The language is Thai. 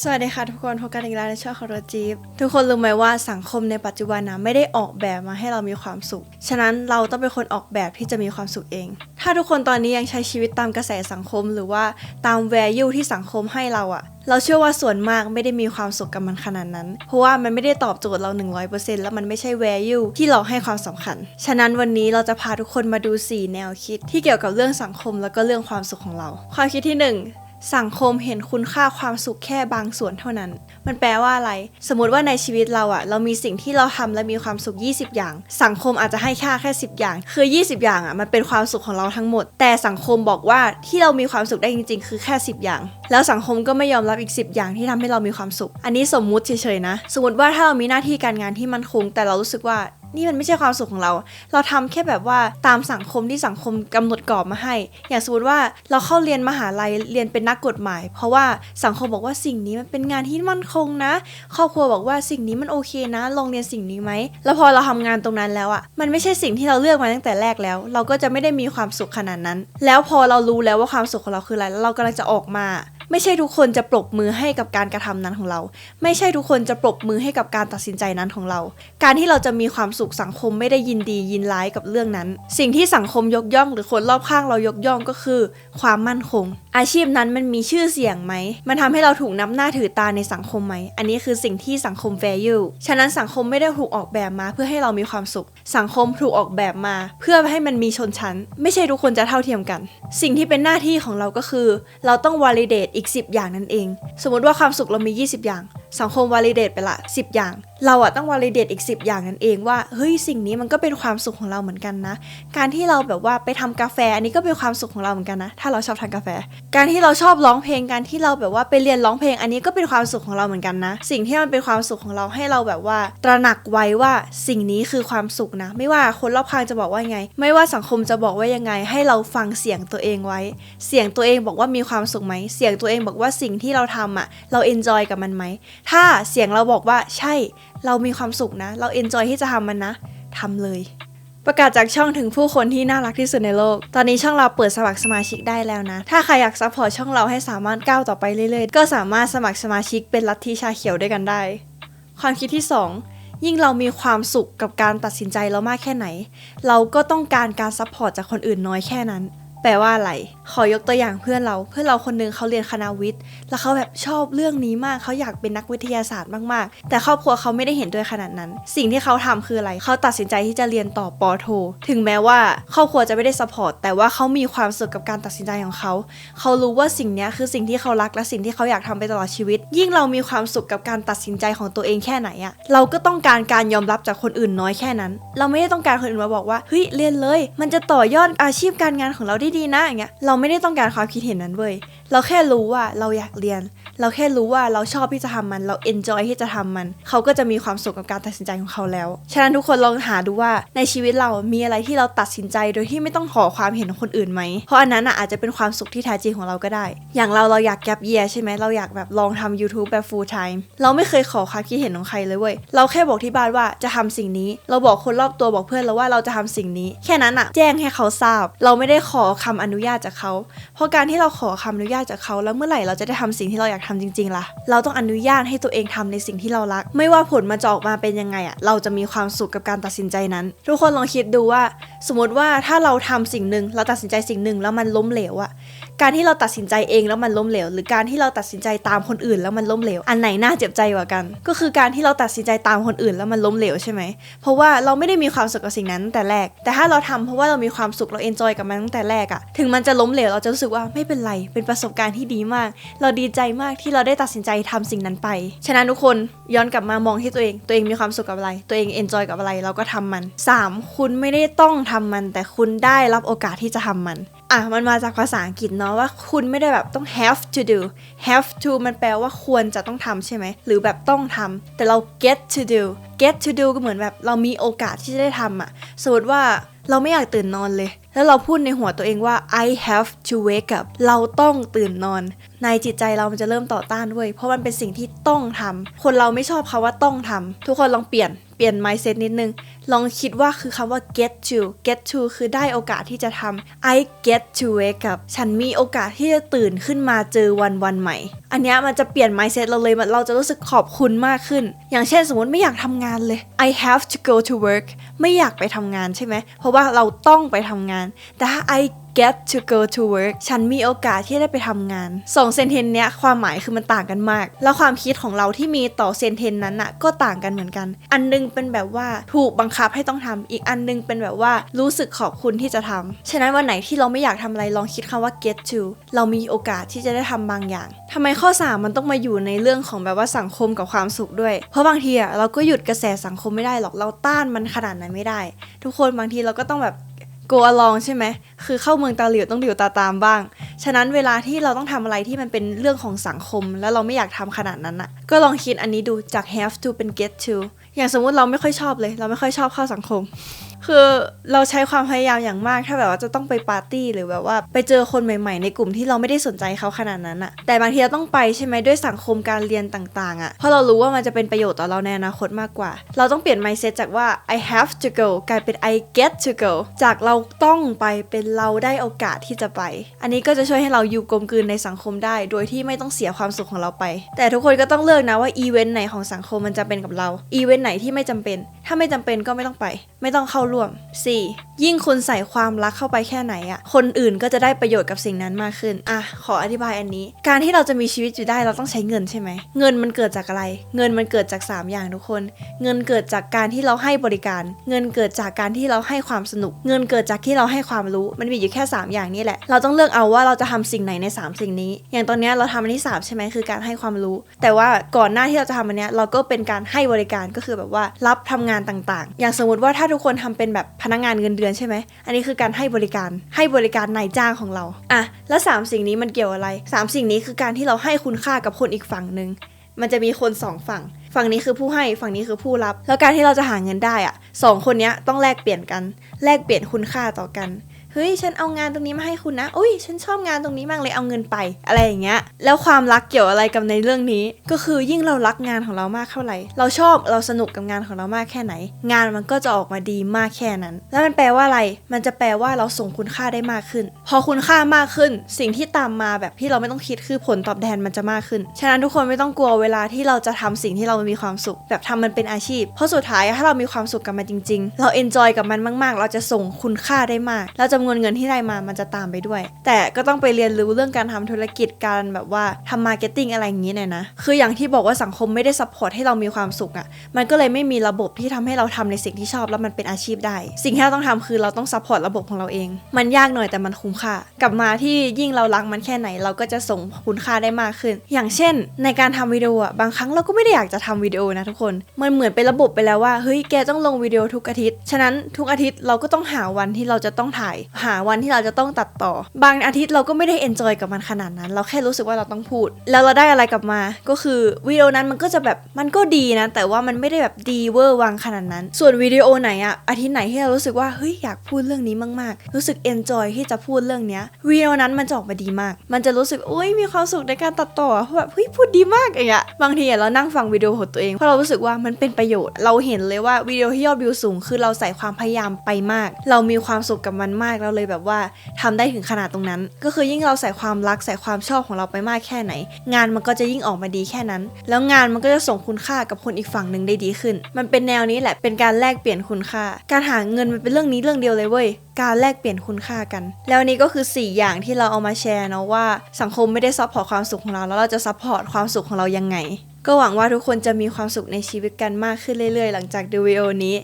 สวัสดีค่ะทุกคนพบกันอีกแล้วในช่องของโรจีฟทุกคนรู้ไหมว่าสังคมในปัจจุบันนะไม่ได้ออกแบบมาให้เรามีความสุข ฉะนั้นเราต้องเป็นคนออกแบบที่จะมีความสุขเอง ถ้าทุกคนตอนนี้ยังใช้ชีวิตตามกระแสสังคมหรือว่าตาม value ที่สังคมให้เราอะเราเชื่อว่าส่วนมากไม่ได้มีความสุขกับมันขนาดนั้น เพราะว่ามันไม่ได้ตอบโจทย์เรา 100%แล้วมันไม่ใช่ value ที่เราให้ความสำคัญ ฉะนั้นวันนี้เราจะพาทุกคนมาดู 4 แนวคิดที่เกี่ยวกับเรื่องสังคมแล้วก็เรื่องความสุขของเรา ความคิดที่หนึ่ง สังคมเห็นคุณค่าความสุขแค่บางส่วนเท่านั้น มันแปลว่าอะไร สมมติว่าในชีวิตเราอะเรามีสิ่งที่เราทำและมีความสุข 20 อย่าง สังคมอาจจะให้ค่าแค่ 10 อย่าง คือ 20 อย่างอะมันเป็นความสุขของเราทั้งหมด แต่สังคมบอกว่าที่เรามีความสุขได้จริง ๆ คือแค่ 10 อย่าง แล้วสังคมก็ไม่ยอมรับอีก 10 อย่างที่ทำให้เรามีความสุข อันนี้สมมุติเฉยๆนะ สมมติว่าถ้าเรามีหน้าที่การงานที่มันคง แต่เรารู้สึกว่า นี่มันไม่ใช่ความสุขของเรา เราทำแค่แบบว่าตามสังคมที่สังคมกำหนดกรอบมาให้ อย่างสมมติว่าเราเข้าเรียนมหาลัยเรียนเป็นนักกฎหมาย เพราะว่าสังคมบอกว่าสิ่งนี้มันเป็นงานที่มั่นคงนะ ครอบครัวบอกว่าสิ่งนี้มันโอเคนะ ลองเรียนสิ่งนี้ไหม แล้วพอเราทำงานตรงนั้นแล้วอะ่ะ มันไม่ใช่สิ่งที่เราเลือกมาตั้งแต่แรกแล้ว เราก็จะไม่ได้มีความสุขขนาดนั้น แล้วพอเรารู้แล้วว่าความสุขของเราคืออะไร แล้วเรากำลังจะออกมา ไม่ใช่ทุกคนจะปรบมือให้กับการกระทำนั้นของเรา ไม่ใช่ทุกคนจะปรบมือให้กับการตัดสินใจนั้นของเรา การที่เราจะมีความสุขสังคมไม่ได้ยินดียินร้ายกับเรื่องนั้น สิ่งที่สังคมยกย่อง หรือคนรอบข้างเรายกย่องก็คือ ความมั่นคงอาชีพนั้นมันมีชื่อเสียงไหม มันทำให้เราถูกนับหน้าถือตาในสังคมไหม อันนี้คือสิ่งที่สังคม value ฉะนั้นสังคมไม่ได้ถูกออกแบบมาเพื่อให้เรามีความสุข สังคมถูกออกแบบมา เพื่อให้มันมีชนชั้น ไม่ใช่ทุกคนจะเท่าเทียมกัน สิ่งที่เป็นหน้าที่ของเราก็คือ เราต้อง validate อีก 10 อย่างนั่นเอง สมมติว่าความสุขเรามี 20 อย่าง สังคม validate ไปละ 10 อย่าง เราอะต้อง validate อีก 10 อย่างนั่นเองว่าเฮ้ยสิ่งนี้มันก็เป็นความสุขของเราเหมือนกันนะ การที่เราแบบว่าไปทำกาแฟอันนี้ก็เป็นความสุขของเราเหมือนกันนะ ถ้าเราชอบทานกาแฟ การที่เราชอบร้องเพลงการที่เราแบบว่าไปเรียนร้องเพลงอันนี้ก็เป็นความสุขของเราเหมือนกันนะ สิ่งที่มันเป็นความสุขของเราให้เราแบบว่า ตระหนักไว้ว่าสิ่งนี้คือความสุขนะ ไม่ว่าคนรอบข้างจะบอกว่ายังไง ไม่ว่าสังคมจะบอกว่ายังไง ให้เราฟังเสียงตัวเองไว้ เสียงตัวเองบอกว่ามีความสุขไหมเสียงตัวเองบอกว่าสิ่งที่เราทำอะเราเอนจอยกับมันไหมถ้าเสียงเราบอกว่าใช่ เรามีความสุขนะ เราเอนจอยที่จะทำมันนะทำเลย ประกาศจากช่องถึงผู้คนที่น่ารักที่สุดในโลก ตอนนี้ช่องเราเปิดสมัครสมาชิกได้แล้วนะ ถ้าใครอยากซัพพอร์ตช่องเราให้สามารถก้าวต่อไปเรื่อยๆ ก็สามารถสมัครสมาชิกเป็นลัทธิชาเขียวด้วยกันได้ ความคิดที่ 2 ยิ่งเรามีความสุขกับการตัดสินใจเรามากแค่ไหน เราก็ต้องการการซัพพอร์ตจากคนอื่นน้อยแค่นั้น แปลว่าอะไรขอยกตัวอย่างเพื่อนเรา เพื่อนเราคนหนึงเขาเรียนคณะวิทย์ แล้วเขาแบบชอบเรื่องนี้มาก เขาอยากเป็นนักวิทยาศาสตร์มากๆ แต่ครอบครัวเขาไม่ได้เห็นด้วยขนาดนั้น สิ่งที่เขาทำคืออะไร เขาตัดสินใจที่จะเรียนต่อปอโท ถึงแม้ว่าครอบครัวจะไม่ได้สปอร์ต แต่ว่าเขามีความสุขกับการตัดสินใจของเขา เขารู้ว่าสิ่งนี้คือสิ่งที่เขารักและสิ่งที่เขาอยากทำไปตลอดชีวิต ยิ่งเรามีความสุขกับการตัดสินใจของตัวเองแค่ไหนอะเราก็ต้องการการยอมรับจากคนอื่นน้อยแค่นั้น เราไม่ได้ต้องการคนอื่นมาบอกว่า เฮ้ย เรียนเลย มันจะต่อยอดอาชีพการงานของเราได้ดีนะอย่างเงี้ยเราราไม่ได้ต้องการความคิดเห็นนั้นเว้ยเราแค่รู้ว่าเราอยากเรียน เราแค่รู้ว่าเราชอบที่จะทำมัน เราเอนจอยที่จะทำมัน เขาก็จะมีความสุขกับการตัดสินใจของเขาแล้ว ฉะนั้นทุกคนลองหาดูว่าในชีวิตเรามีอะไรที่เราตัดสินใจโดยที่ไม่ต้องขอความเห็นของคนอื่นไหม เพราะอันนั้นอะอาจจะเป็นความสุขที่แท้จริงของเราก็ได้ อย่างเราเราอยากแกลบเยียใช่ไหมเราอยากแบบลองทำ YouTube แบบ full time เราไม่เคยขอความคิดเห็นของใครเลยเว้ย เราแค่บอกที่บ้านว่าจะทำสิ่งนี้ เราบอกคนรอบตัวบอกเพื่อนเราว่าเราจะทำสิ่งนี้ แค่นั้นอะแจ้งให้เขาทราบ เราไม่ได้ขอคำอนุญาตจากเขา เพราะการที่เราขอคำอนุญาตจากเขาแล้วเมื่อไหร่เราจะได้ทำสิ่งที่เราอยากทำจริง ๆล่ะ เราต้องอนุญาตให้ตัวเองทำในสิ่งที่เรารัก ไม่ว่าผลมันจะออกมาเป็นยังไงอะเราจะมีความสุขกับการตัดสินใจนั้น ทุกคนลองคิดดูว่า สมมติว่าถ้าเราทำสิ่งหนึ่งเราตัดสินใจสิ่งหนึ่งแล้วมันล้มเหลวอะการที่เราตัดสินใจเองแล้วมันล้มเหลว หรือการที่เราตัดสินใจตามคนอื่นแล้วมันล้มเหลว อันไหนน่าเจ็บใจกว่ากัน ก็คือการที่เราตัดสินใจตามคนอื่นแล้วมันล้มเหลวใช่ไหม เพราะว่าเราไม่ได้มีความสุขกับสิ่งนั้นตั้งแต่แรก แต่ถ้าเราทำเพราะว่าเรามีความสุขเราเอนจอยกับมันตั้งแต่แรกอะถึงมันจะล้มเหลวเราจะรู้สึกว่าไม่เป็นไร เป็นประสบการณ์ที่ดีมาก เราดีใจมากที่เราได้ตัดสินใจทำสิ่งนั้นไป ฉะนั้นทุกคนย้อนกลับมามองที่ตัวเอง ตัวเองมีความสุขกับอะไร ตัวเองเอนจอยกับอะไรเราก็ทำมัน 3. คุณไม่ได้ต้องทำมัน แต่คุณได้รับโอกาสที่จะทำมัน อะมันมาจากภาษาอังกฤษเนาะว่าคุณไม่ได้แบบต้อง have to do have to มันแปลว่าควรจะต้องทำใช่ไหม หรือแบบต้องทำแต่เรา get to do get to do ก็เหมือนแบบเรามีโอกาสที่จะได้ทำอะสมมติว่าเราไม่อยากตื่นนอนเลย แล้วเราพูดในหัวตัวเองว่า I have to wake up เราต้องตื่นนอน ในจิตใจเรามันจะเริ่มต่อต้านด้วย เพราะมันเป็นสิ่งที่ต้องทำคนเราไม่ชอบคาว่าต้องทำทุกคนลองเปลี่ยนเปลี่ยน mindset นิดนึง ลองคิดว่าคือคำว่า get to get to คือได้โอกาสที่จะทำ I get to wake up ฉันมีโอกาสที่จะตื่นขึ้นมาเจอวันวันใหม่ อันนี้มันจะเปลี่ยน mindset เราเลยเราจะรู้สึกขอบคุณมากขึ้น อย่างเช่นสมมติไม่อยากทำงานเลย I have to go to work ไม่อยากไปทำงานใช่ไหม เพราะว่าเราต้องไปทำงาน แต่ถ้า I get to go to work ฉันมีโอกาสที่ได้ไปทำงานสองเซนเทนเนี้ยความหมายคือมันต่างกันมาก แล้วความคิดของเราที่มีต่อเซนเทนนั้นน่ะก็ต่างกันเหมือนกัน อันนึงเป็นแบบว่าถูกบังคับให้ต้องทำอีกอันนึงเป็นแบบว่ารู้สึกขอบคุณที่จะทำฉะนั้นวันไหนที่เราไม่อยากทำอะไรลองคิดคำว่า get to เรามีโอกาสที่จะได้ทำบางอย่างทำไมข้อ 3 มันต้องมาอยู่ในเรื่องของแบบว่าสังคมกับความสุขด้วย เพราะบางทีอะเราก็หยุดกระแสสังคมไม่ได้หรอกเราต้านมันขนาดนั้นไม่ได้ ทุกคนบางทีเราก็ต้องแบบ go along ใช่ไหม คือเข้าเมืองตาเหลียวต้องหลิวตาตามบ้าง ฉะนั้นเวลาที่เราต้องทำอะไรที่มันเป็นเรื่องของสังคม แล้วเราไม่อยากทำขนาดนั้นอะก็ลองคิดอันนี้ดูจาก have to เป็น get to อย่างสมมุติเราไม่ค่อยชอบเลย เราไม่ค่อยชอบเข้าสังคม คือเราใช้ความพยายามอย่างมาก ถ้าแบบว่าจะต้องไปปาร์ตี้หรือแบบว่าไปเจอคนใหม่ๆ ในกลุ่มที่เราไม่ได้สนใจเขาขนาดนั้นอะแต่บางทีเราต้องไปใช่ไหมด้วยสังคมการเรียนต่างๆอะเพราะเรารู้ว่ามันจะเป็นประโยชน์ต่อเราในอนาคตมากกว่า เราต้องเปลี่ยน mindset จากว่า I have to go กลายเป็น I get to go จากเราต้องไปเป็นเราได้โอกาสที่จะไป อันนี้ก็จะช่วยให้เราอยู่กลมกลืนในสังคมได้ โดยที่ไม่ต้องเสียความสุขของเราไป แต่ทุกคนก็ต้องเลือกนะว่าอีเวนต์ไหนของสังคมมันจะเป็นกับเราอีเวนต์ไหนที่ไม่จำเป็น ถ้าไม่จำเป็นก็ไม่ต้องไป ไม่ต้องเข้าร่วม 4. ยิ่งคุณใส่ความรักเข้าไปแค่ไหนอะคนอื่นก็จะได้ประโยชน์กับสิ่งนั้นมากขึ้น อะ ขออธิบายอันนี้ การที่เราจะมีชีวิตอยู่ได้เราต้องใช้เงินใช่ไหม เงินมันเกิดจากอะไร เงินมันเกิดจาก 3 อย่างทุกคน เงินเกิดจากการที่เราให้บริการ เงินเกิดจากการที่เราให้ความสนุก เงินเกิดจากที่เราให้ความรู้ มันมีอยู่แค่ 3 อย่างนี้แหละ เราต้องเลือกเอาว่าเราจะทำสิ่งไหนใน 3 สิ่งนี้ อย่างตอนนี้เราทำอันที่3ใช่ไหมคือการให้ความรู้ แต่ว่าก่อนหน้าที่เราจะทำอันเนี้ยเราก็เป็นการให้บริการก็คือแบบว่ารับทำงานต่าง ๆ อย่างสมมติว่าถ้าทุกคนทำเป็นแบบพนักงานเงินเดือนใช่ไหม อันนี้คือการให้บริการ ให้บริการนายจ้างของเรา อะ แล้ว 3 สิ่งนี้มันเกี่ยวอะไร 3 สิ่งนี้คือการที่เราให้คุณค่ากับคนอีกฝั่งหนึ่ง มันจะมีคนสองฝั่ง ฝั่งนี้คือผู้ให้ ฝั่งนี้คือผู้รับ แล้วการที่เราจะหาเงินได้อะสองคนนี้ต้องแลกเปลี่ยนกัน แลกเปลี่ยนคุณค่าต่อกัน เฮ้ยฉันเอางานตรงนี้มาให้คุณนะอุ้ยฉันชอบงานตรงนี้มากเลยเอาเงินไป อะไรอย่างเงี้ย แล้วความรักเกี่ยวอะไรกับในเรื่องนี้ ก็คือยิ่งเรารักงานของเรามากเท่าไหร่ เราชอบเราสนุกกับงานของเรามากแค่ไหน งานมันก็จะออกมาดีมากแค่นั้น แล้วมันแปลว่าอะไร มันจะแปลว่าเราส่งคุณค่าได้มากขึ้น พอคุณค่ามากขึ้น สิ่งที่ตามมาแบบที่เราไม่ต้องคิดคือผลตอบแทนมันจะมากขึ้น ฉะนั้นทุกคนไม่ต้องกลัวเวลาที่เราจะทำสิ่งที่เรามีความสุข แบบทำมันเป็นอาชีพ เพราะสุดท้ายถ้าเรามีความสุขกับมันจริง ๆ เราเอนจอยกับมันมาก ๆ เราจะส่งคุณค่าได้มากแล้วจำนวนเงินที่ได้มามันจะตามไปด้วย แต่ก็ต้องไปเรียนรู้เรื่องการทำธุรกิจการแบบว่าทำมาร์เก็ตติ้งอะไรอย่างนี้หน่ยนะ คืออย่างที่บอกว่าสังคมไม่ได้ซัพพอร์ตให้เรามีความสุขอะ่ะ มันก็เลยไม่มีระบบที่ทำให้เราทำในสิ่งที่ชอบแล้วมันเป็นอาชีพได้ สิ่งที่เราต้องทำคือเราต้องซัพพอร์ตระบบของเราเอง มันยากหน่อยแต่มันคุ้มค่า กลับมาที่ยิ่งเรารักมันแค่ไหน เราก็จะส่งคุณค่าได้มากขึ้น อย่างเช่น ในการทำวิดีโออะ บางครั้งเราก็ไม่ได้อยากจะทำวิดีโอนะทุกคน มันเหมือนเป็นระบบไปแล้วว่า เฮ้ย แกต้องลงวิดีโอทุกอาทิตย์ ฉะนั้นทุกอาทิตย์เราก็ต้องหาวันที่เราจะต้องถ่ายหาวันที่เราจะต้องตัดต่อ บางอาทิตย์เราก็ไม่ได้เอนจอยกับมันขนาดนั้น เราแค่รู้สึกว่าเราต้องพูด แล้วเราได้อะไรกลับมา ก็คือวิดีโอนั้นมันก็จะแบบมันก็ดีนะ แต่ว่ามันไม่ได้แบบดีเวอร์วังขนาดนั้น ส่วนวิดีโอไหนอะอาทิตย์ไหนที่เรารู้สึกว่าเฮ้ยอยากพูดเรื่องนี้มากๆ รู้สึกเอนจอยที่จะพูดเรื่องเนี้ยวิดีโอนั้นมันจะออกมาดีมาก มันจะรู้สึกโอ้ยมีความสุขในการตัดต่อเพราะแบบเฮ้ยพูดดีมากอย่างเงี้ยบางทีอะเรานั่งฟังวิดีโอของตัวเองเพราะเรารู้สึกว่ามันเป็นประโยชน์ เราเห็นเลยว่าวิดีโอที่ยอดวิวสูงคือเราใส่ความพยายามไปมาก เรามีความสุขกับมันมากเราเลยแบบว่าทำได้ถึงขนาดตรงนั้น ก็คือยิ่งเราใส่ความรักใส่ความชอบของเราไปมากแค่ไหน งานมันก็จะยิ่งออกมาดีแค่นั้น แล้วงานมันก็จะส่งคุณค่ากับคนอีกฝั่งหนึ่งได้ดีขึ้น มันเป็นแนวนี้แหละเป็นการแลกเปลี่ยนคุณค่า การหาเงินมันเป็นเรื่องนี้เรื่องเดียวเลยเว้ยการแลกเปลี่ยนคุณค่ากัน แล้วนี่ก็คือ 4 อย่างที่เราเอามาแชร์เนาะว่าสังคมไม่ได้ซัพพอร์ตความสุขของเราแล้วเราจะซัพพอร์ตความสุขของเรายังไง ก็หวังว่าทุกคนจะมีความสุขในชีวิตกันมากขึ้นเรื่อยๆ หลังจากดูวิดีโอนี้